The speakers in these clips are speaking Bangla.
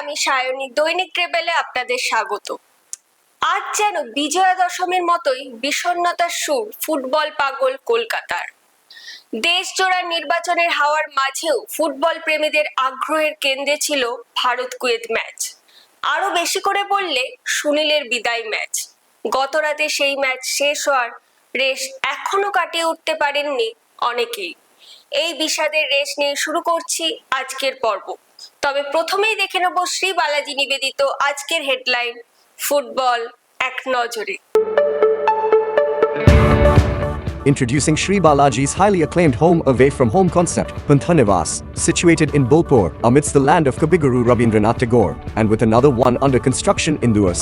আমি সায়নী দৈনিক ট্রেবেলে আপনাদের স্বাগত। আজ যেন বিজয়া দশমীর মতোই বিষণ্ণতার সুর ফুটবল পাগল কলকাতার। দেশ জোড়া নির্বাচনের হাওয়ার মাঝেও ফুটবল প্রেমীদের আগ্রহের কেন্দ্রে ছিল ভারত কুয়েত ম্যাচ। আরও বেশি করে বললে সুনীলের বিদায় ম্যাচ। গত রাতে সেই ম্যাচ শেষ হওয়ার রেশ এখনও কাটিয়ে উঠতে পারেননি অনেকেই। এই বিষাদের রেশ নিয়ে শুরু করছি আজকের পর্ব। তবে প্রথমেই দেখে নেব শ্রী বালাজি নিবেদিত আজকের হেডলাইন ফুটবল এক নজরে Introducing Sri Balaji's highly acclaimed home away from home concept, Panthanivas, situated in Bolpur, amidst the land of Kabiguru Rabindranath Tagore, and with another one under construction in Duas.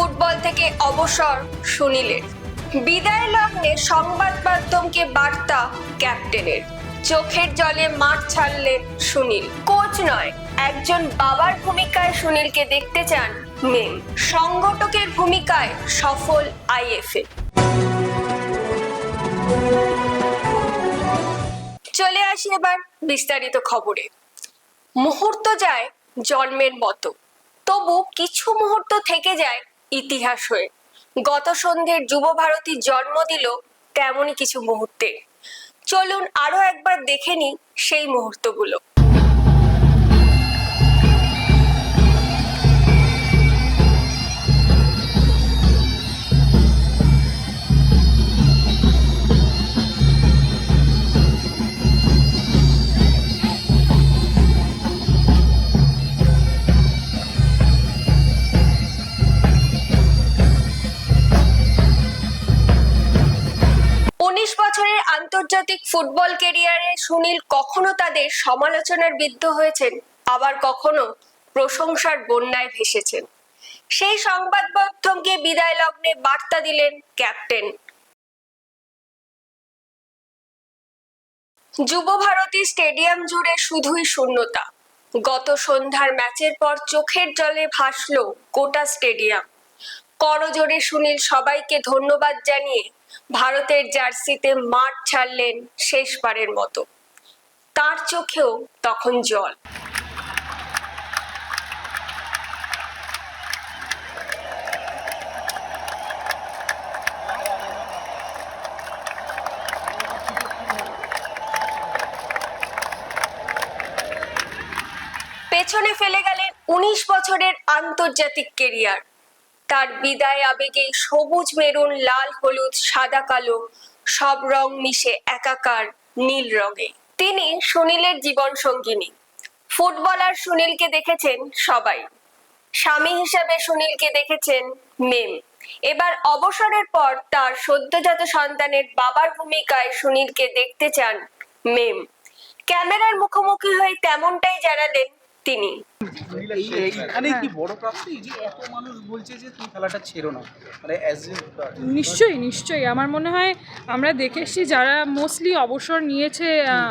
Football থেকে অবসর সুনীলের। বিদায় লগ্নে সংবাদ মাধ্যমকে বার্তা ক্যাপ্টেনের। চোখের জলে মাঠ ছাড়লেন সুনীল। কোচ নয়, একজন বাবার ভূমিকায় সুনীলকে দেখতে চান মেম সংগঠকের ভূমিকায় সফল আইএফএ। চলে আসি এবার বিস্তারিত খবরে। মুহূর্ত যায় জন্মের মতো। তবু কিছু মুহূর্ত থেকে যায় ইতিহাস হয়ে। গত সন্ধ্যের যুব ভারতী জন্ম দিল তেমনই কিছু মুহূর্তে। চলুন আরও একবার দেখে নিই সেই মুহূর্তগুলো। আন্তর্জাতিক ফুটবল কেরিয়ারে সুনীল কখনো তাদের সমালোচনার বিদ্ধ হয়েছেন, আবার কখনো প্রশংসার বন্যায় ভেসেছেন। সেই সংবাদ মাধ্যমকে বিদায় লগ্নে বার্তা দিলেন ক্যাপ্টেন। যুব ভারতী স্টেডিয়াম জুড়ে শুধুই শূন্যতা। গত সন্ধ্যার ম্যাচের পর চোখের জলে ভাসলো গোটা স্টেডিয়াম। করজোড়ে সুনীল সবাইকে ধন্যবাদ জানিয়ে ভারতের জার্সিতে মাঠ ছাড়লেন শেষবারের মতো। তার চোখেও তখন জল। পেছনে ফেলে গেলেন উনিশ বছরের আন্তর্জাতিক কেরিয়ার। তার বিদায় আবেগে সবুজ মেরুন, লাল, হলুদ, সাদা, কালো, সব রং মিশে একাকার, নীল রঙে। তিনি সুনীলের জীবন সঙ্গিনী। ফুটবলার সুনীলকে দেখেছেন সবাই। স্বামী হিসেবে সুনীলকে দেখেছেন মেম। এবার অবসরের পর তার সদ্যজাত সন্তানের বাবার ভূমিকায় সুনীলকে দেখতে চান মেম। ক্যামেরার মুখোমুখি হয়ে তেমনটাই জানালেন তিনি। এইখানে কি বড় প্রাপ্তি? যে এত মানুষ বলছে যে তুমি খেলাটা ছেড়ো না। মানে অ্যাজ নিশ্চয়ই নিশ্চয়ই। আমার মনে হয় আমরা দেখে এসেছি যারা মোস্টলি অবসর নিয়েছে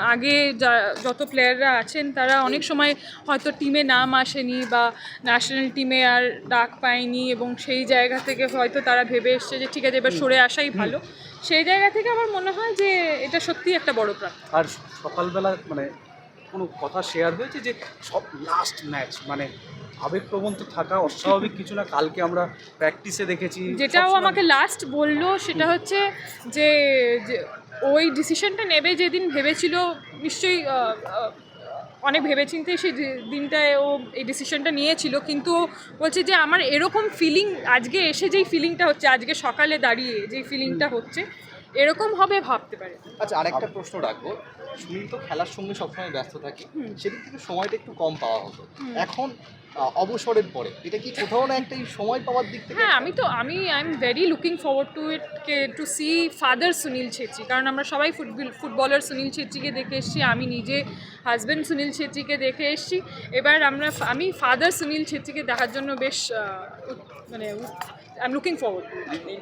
আগে যা- যত প্লেয়াররা আছেন তারা অনেক সময় হয়তো টিমে নাম আসেনি বা ন্যাশনাল টিমে আর ডাক পায়নি এবং সেই জায়গা থেকে হয়তো তারা ভেবে এসছে যে ঠিক আছে এবার সরে আসাই ভালো। সেই জায়গা থেকে আমার মনে হয় যে এটা সত্যিই একটা বড় প্রাপ্তি। আর সকালবেলা মানে কোনো কথা শেয়ার হয়েছে যে সব লাস্ট ম্যাচ মানে আবেগপ্রবণ তো থাকা অস্বাভাবিক কিছু না কালকে আমরা প্র্যাকটিসে দেখেছি। যেটাও আমাকে লাস্ট বলল সেটা হচ্ছে যে ওই ডিসিশনটা নেবে যেদিন ভেবেছিল নিশ্চয়ই অনেক ভেবেচিন্তে সেই দিনটায় ও এই ডিসিশনটা নিয়েছিল কিন্তু বলছে যে আমার এরকম ফিলিং আজকে এসে যেই ফিলিংটা হচ্ছে আজকে সকালে দাঁড়িয়ে যেই ফিলিংটা হচ্ছে এরকম হবে ভাবতে পারে। আচ্ছা আরেকটা প্রশ্ন রাখব। সুনীল তো খেলার সঙ্গে সবসময় ব্যস্ত থাকে। সেদিক থেকে সময়টা একটু কম পাওয়া হতো। এখন অবসরের পরে। এটা কি কোথাও না একটা সময় পাওয়ার দিক থেকে? হ্যাঁ আমি তো আমি I am very looking forward to it K to see father Sunil Chhetri কারণ আমরা সবাই ফুটবল ফুটবলার সুনীল ছেত্রীকে দেখে এসেছি আমি নিজে হাজব্যান্ড সুনীল ছেত্রীকে দেখে এসেছি। এবার আমরা আমি ফাদার সুনীল ছেত্রীকে দেখার জন্য বেশ মানে I am looking forward to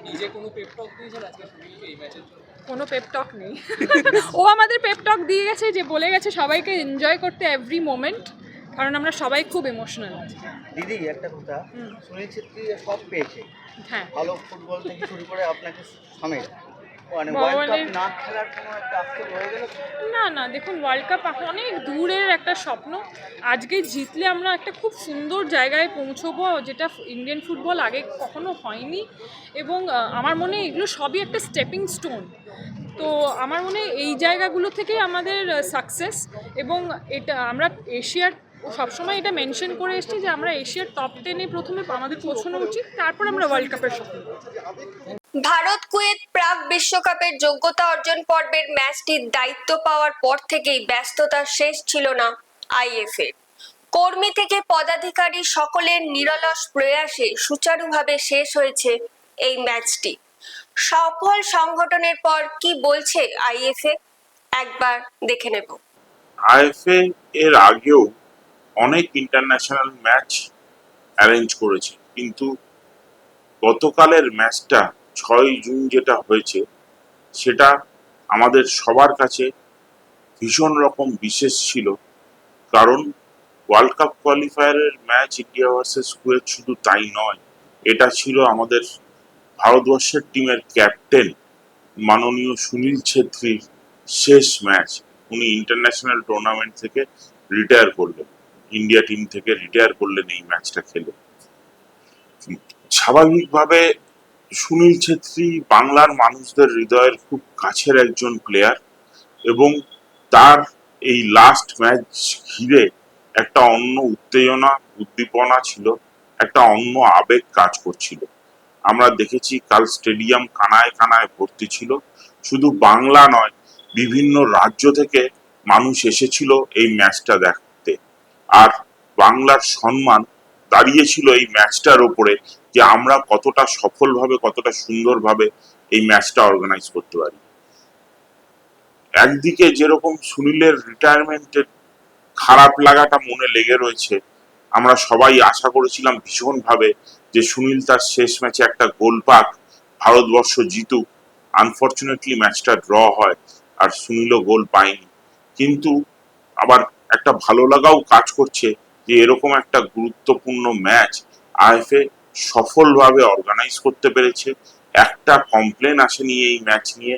নিজে কোনো পেপ টক দিয়েছেন আজকে সুনীলকে এই ম্যাচের জন্য? কোনো পেপটক নেই। ও আমাদের পেপটক দিয়ে গেছে যে বলে গেছে সবাইকে এনজয় করতে এভরি মোমেন্ট কারণ আমরা সবাই খুব ইমোশনাল আছি দিদি একটা কথা। সুনীল ছেত্রী সব পেয়েছে। হ্যাঁ। ভালো ফুটবল থেকে শুরু করে আপনাকে সমেত। মানে ভগবানের- ওয়ার্ল্ড কাপ না খেলার কোনো একটা আক্ষেপ হয়ে গেল না না দেখুন ওয়ার্ল্ড কাপ অনেক দূরের একটা স্বপ্ন। আজকে জিতলে আমরা একটা খুব সুন্দর জায়গায় পৌঁছবো যেটা ইন্ডিয়ান ফুটবল আগে কখনো হয়নি। এবং আমার মনে এগুলো সবই একটা স্টেপিং স্টোন তো আমার মনে এই জায়গাগুলো থেকেই আমাদের সাকসেস এবং এটা আমরা এশিয়ার সবসময় এটা মেনশন করে এসেছি যে আমরা এশিয়ার টপ টেনে প্রথমে আমাদের পৌঁছানো উচিত তারপর আমরা ওয়ার্ল্ড কাপের স্বপ্ন ভারত কুয়েত প্রাক বিশ্বকাপের যোগ্যতা অর্জন পর্বের ম্যাচটির দায়িত্ব পাওয়ার পর থেকেই ব্যস্ততা শেষ ছিল না আইএফএ। কর্মী থেকে পদাধিকারী সকলের নিরলস প্রয়াসে সুচারুভাবে শেষ হয়েছে এই ম্যাচটি। সফল সংগঠনের পর কি বলছে আইএফএ? একবার দেখে নেব। আইএফএ এর আগেও অনেক ইন্টারন্যাশনাল ম্যাচ অ্যারেঞ্জ করেছে। কিন্তু গতকালের ম্যাচটা ছয় জুন যেটা হয়েছে, সেটা আমাদের সবার কাছে ভীষণ রকম বিশেষ ছিল। কারণ ওয়ার্ল্ড কাপ কোয়ালিফায়ারের ম্যাচ ইন্ডিয়া ভার্সেস কুয়েত শুধু তাই নয়, এটা ছিল আমাদের ভারতবর্ষের টিমের ক্যাপ্টেন মাননীয় সুনীল ছেত্রীর শেষ ম্যাচ উনি ইন্টারন্যাশনাল টুর্নামেন্ট থেকে রিটায়ার করলেন। ইন্ডিয়া টিম থেকে রিটায়ার করলেন এই ম্যাচটা খেলে। স্বাভাবিকভাবে সুনীল ছেত্রী বাংলার মানুষদের হৃদয়ের খুব কাছের একজন প্লেয়ার এবং তার এই লাস্ট ম্যাচ ঘিরে একটা অন্য উত্তেজনা, উদ্দীপনা ছিল, একটা অন্য আবেগ কাজ করছিল। আমরা দেখেছি কাল স্টেডিয়াম কানায় কানায় ভর্তি ছিল। শুধু বাংলা নয়, বিভিন্ন রাজ্য থেকে মানুষ এসেছিল এই ম্যাচটা দেখতে। আর বাংলার সম্মান দাঁড়িয়েছিল এই ম্যাচটার ওপরে যে আমরা কতটা সফলভাবে, কতটা সুন্দরভাবে এই ম্যাচটা অর্গানাইজ করতে পারি। একদিকে যেরকম সুনীলের রিটায়ারমেন্টের খারাপ লাগাটা মনে লেগে রয়েছে, আমরা সবাই আশা করেছিলাম ভীষণভাবে যে সুনীল তার শেষ ম্যাচে একটা গোল পাক, ভারতবর্ষ জিতুক। আনফর্চুনেটলি ম্যাচটা ড্র হয় আর সুনীলও গোল পায়নি। কিন্তু আবার একটা ভালো লাগাও কাজ করছে যে এরকম একটা গুরুত্বপূর্ণ ম্যাচ আইএফএ সফলভাবে অর্গানাইজ করতে পেরেছে। একটা কমপ্লেন আসেনি এই ম্যাচ নিয়ে।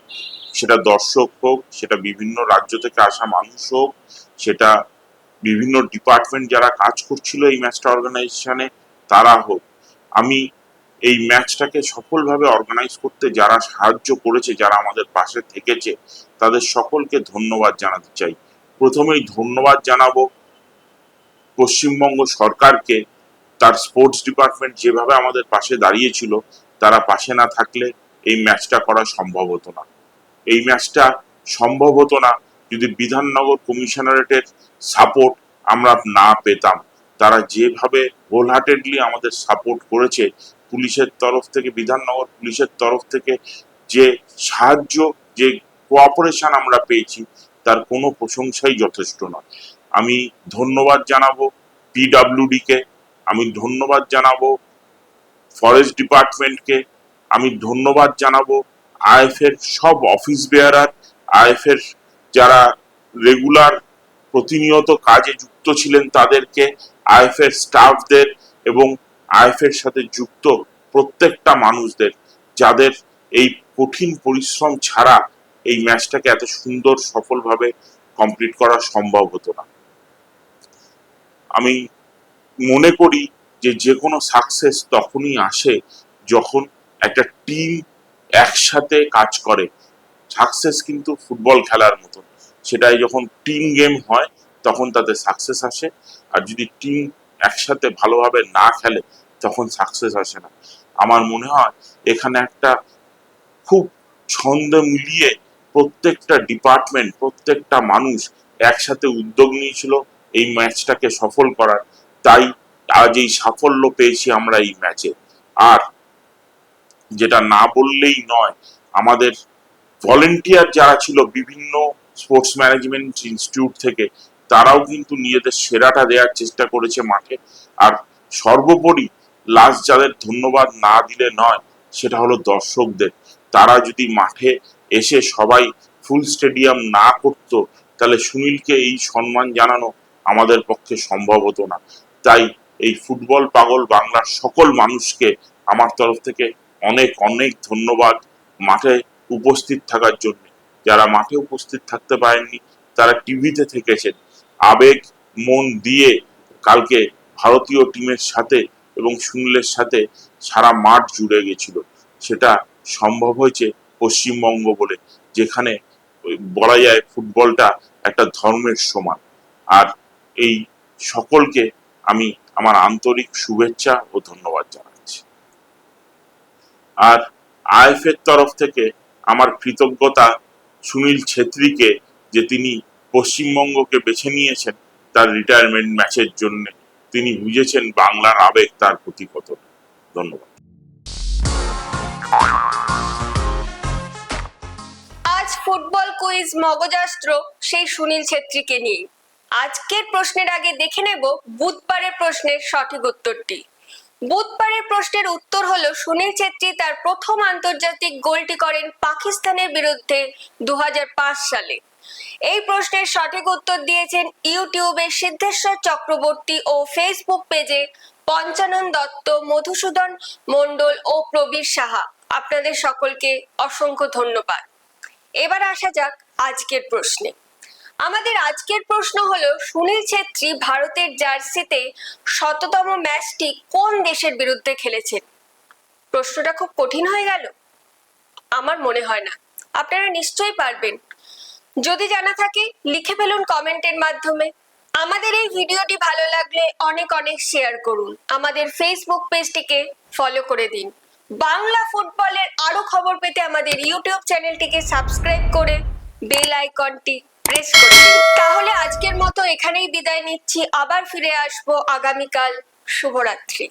সেটা দর্শক হোক, সেটা বিভিন্ন রাজ্য থেকে আসা মানুষ হোক, সেটা বিভিন্ন ডিপার্টমেন্ট যারা কাজ করছিল এই ম্যাচটা অর্গানাইজেশনে তারা হোক। আমি এই ম্যাচটাকে সফলভাবে অর্গানাইজ করতে যারা সাহায্য করেছে, যারা আমাদের পাশে থেকেছে, তাদের সকলকে ধন্যবাদ জানাতে চাই। প্রথমেই ধন্যবাদ জানাব পশ্চিমবঙ্গ সরকারকে, তার স্পোর্টস ডিপার্টমেন্ট যেভাবে আমাদের পাশে দাঁড়িয়েছিল, তারা পাশে না থাকলে এই ম্যাচটা করা সম্ভব হতো না। এই ম্যাচটা সম্ভব হতো না যদি বিধাননগর কমিশনারেটের সাপোর্ট আমরা না পেতাম। তারা যেভাবে হোলহার্টেডলি আমাদের সাপোর্ট করেছে, পুলিশের তরফ থেকে, বিধাননগর পুলিশের তরফ থেকে যে সাহায্য, যে কোঅপারেশন আমরা পেয়েছি তার কোনো প্রশংসাই যথেষ্ট নয়। আমি ধন্যবাদ জানাব পিডাব্লিউডি কে, আমি ধন্যবাদ জানাব ফরেস্ট ডিপার্টমেন্টকে আমি ধন্যবাদ জানাব আইএফ এর সব অফিস বেয়ারার আইএফ এর যারা রেগুলার প্রতিনিয়ত কাজে যুক্ত ছিলেন তাদেরকে আইএফ এর স্টাফদের এবং আইএফ এর সাথে যুক্ত প্রত্যেকটা মানুষদের, যাদের এই কঠিন পরিশ্রম ছাড়া এই ম্যাচটাকে এত সুন্দর সফলভাবে কমপ্লিট করা সম্ভব হতো না। আমি মনে করি যে যে কোনো সাকসেস তখনই আসে যখন একটা টিম একসাথে কাজ করে। সাকসেস কিন্তু ফুটবল খেলার মতন। সেটাই যখন টিম গেম হয়, তখন তাতে সাকসেস আসে। আর যদি টিম একসাথে ভালোভাবে না খেলে, তখন সাকসেস আসে না। আমার মনে হয় এখানে একটা খুব ছন্দে মিলিয়ে প্রত্যেকটা ডিপার্টমেন্ট প্রত্যেকটা মানুষ একসাথে উদ্যোগ নিয়েছিল এই ম্যাচটাকে সফল করার। তাই আজ এই সাফল্য পেয়েছি আমরা এই ম্যাচে আর যেটা না বললেই নয়, আমাদের ভলেন্টিয়ার যারা ছিল বিভিন্ন স্পোর্টস ম্যানেজমেন্ট ইনস্টিটিউট থেকে, তারাও কিন্তু নিজেদের সেরাটা দেওয়ার চেষ্টা করেছে মাঠে। আর সর্বোপরি লাস্ট যাদের ধন্যবাদ না দিলে নয়, সেটা হলো দর্শকদের। তারা যদি মাঠে এসে সবাই ফুল স্টেডিয়াম না করতো, তাহলে সুনীলকে এই সম্মান জানানো আমাদের পক্ষে সম্ভব হতো না। তাই এই ফুটবল পাগল বাংলার সকল মানুষকে আমার তরফ থেকে অনেক অনেক ধন্যবাদ মাঠে উপস্থিত থাকার জন্য। যারা মাঠে উপস্থিত থাকতে পারেননি, তারা টিভিতে থেকেছেন। আবেগ, মন দিয়ে কালকে ভারতীয় টিমের সাথে এবং সুনীলের সাথে সারা মাঠ জুড়ে গেছিল। সেটা সম্ভব হয়েছে পশ্চিমবঙ্গ বলে, যেখানে বলা যায় ফুটবলটা একটা ধর্মের সমান। আর এই সকলকে আমি আমার আন্তরিক শুভেচ্ছা ও ধন্যবাদ জানাচ্ছি। আর আইএফ এর তরফ থেকে আমার কৃতজ্ঞতা সুনীল ছেত্রীকে যে তিনি পশ্চিমবঙ্গকে বেছে নিয়েছেন তার রিটায়ারমেন্ট ম্যাচের জন্য। তিনি বুঝেছেন বাংলার আবেগ তার প্রতি কতটা। ধন্যবাদ। ফুটবল কুইজ মগজাস্ত্র সেই সুনীল ছেত্রীকে নিয়ে। আজকের প্রশ্নের আগে দেখে নেব বুধবারের প্রশ্নের সঠিক উত্তরটি। বুধবারের প্রশ্নের উত্তর হলো, সুনীল ছেত্রী তার প্রথম আন্তর্জাতিক গোলটি করেন পাকিস্তানের বিরুদ্ধে দুহাজার পাঁচ সালে। এই প্রশ্নের সঠিক উত্তর দিয়েছেন ইউটিউবে সিদ্ধেশ্বর চক্রবর্তী ও ফেসবুক পেজে পঞ্চানন দত্ত, মধুসূদন মণ্ডল ও প্রবীর সাহা। আপনাদের সকলকে অসংখ্য ধন্যবাদ। এবার আসা যাক আজকের প্রশ্নে। আমাদের আজকের প্রশ্ন হলো, সুনীল ছেত্রী ভারতের জার্সিতে শততম ম্যাচটি কোন দেশের বিরুদ্ধে খেলেছেন? প্রশ্নটা খুব কঠিন হয়ে গেল। আমার মনে হয় না। আপনারা নিশ্চয়ই পারবেন। যদি জানা থাকে, লিখে ফেলুন কমেন্টের মাধ্যমে। আমাদের এই ভিডিওটি ভালো লাগলে অনেক অনেক শেয়ার করুন। আমাদের ফেসবুক পেজটিকে ফলো করে দিন। বাংলা ফুটবলের আরও খবর পেতে আমাদের ইউটিউব চ্যানেলটিকে সাবস্ক্রাইব করে বেল আইকনটি প্রেস করে দিন। তাহলে আজকের মতো এখানেই বিদায় নিচ্ছি। আবার ফিরে আসব আগামীকাল। শুভরাত্রি।